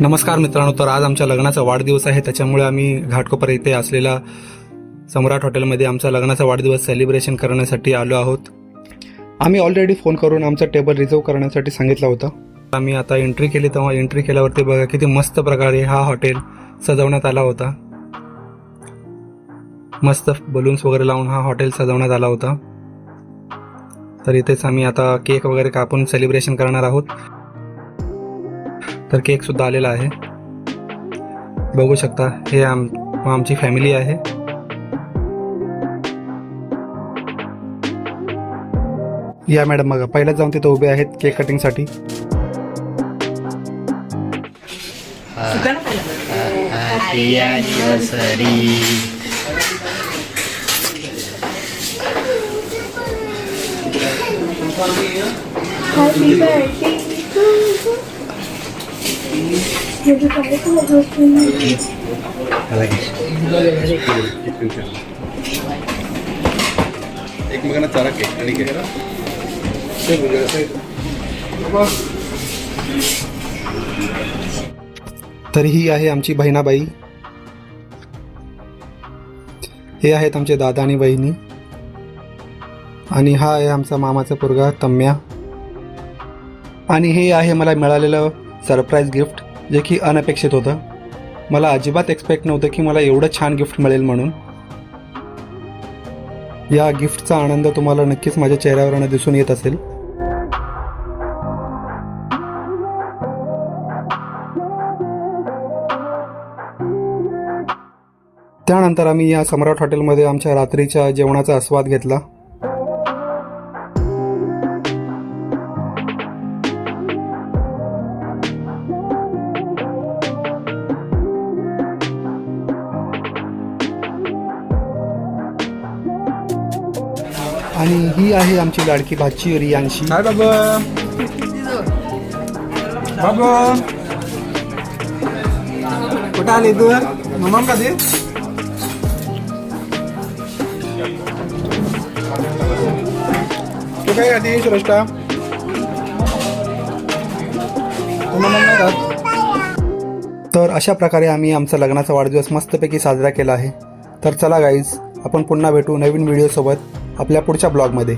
नमस्कार मित्रांनो तर आज आमच्या लग्नाचा वाढदिवस आहे. त्याच्यामुळे आम्ही घाटकोपर येथे असलेला सम्राट हॉटेलमध्ये आमचा लग्नाचा वाढदिवस सेलिब्रेशन करण्यासाठी आलो आहोत. आम्ही ऑलरेडी फोन करून आमचा टेबल रिझर्व करण्यासाठी सांगितला होता. आम्ही आता एंट्री केली तेव्हा एंट्री केल्यावरती बघा किती मस्त प्रकारे हा हॉटेल सजवण्यात आला होता. मस्त बलून्स वगैरे लावून हा हॉटेल सजवण्यात आला होता. तर इथेच आम्ही आता केक वगैरे कापून सेलिब्रेशन करणार आहोत. तर केक सुद्धा आलेला आहे. बघू शकता हे आम आमची फॅमिली आहे. या मॅडम बघा पहिल्याच जाऊन तिथे उभे आहेत केक कटिंगसाठी. Happy birthday. एकमेकांना चारा केक आणि केक तर ही आहे आमची बहिणाबाई. हे आहेत आमचे दादा आणि बहिणी आणि हा आहे आमचा मामाचा पोरगा तम्या. आणि हे आहे मला मिळालेलं सरप्राईज गिफ्ट. जे की अनपेक्षित होतं. मला अजिबात एक्सपेक्ट नव्हतं की मला एवढं छान गिफ्ट मिळेल म्हणून. या गिफ्टचा आनंद तुम्हाला नक्कीच माझ्या चेहऱ्यावरनं दिसून येत असेल. त्यानंतर आम्ही या सम्राट हॉटेलमध्ये आमच्या रात्रीच्या जेवणाचा आस्वाद घेतला. आणि ही आहे आमची लाडकी भाची रियांशी हाय बाबा. बाबा. कुठं आली तू? मम्मा का दे तू काय श्रेष्ठा? तू मम्मा नाही खात? तर अशा प्रकारे आम्ही आमचा लग्नाचा वाढदिवस मस्तपैकी साजरा केला आहे. तर चला गाईज आपण पुन्हा भेटू नवीन व्हिडिओसोबत आपल्या पुढच्या ब्लॉगमध्ये.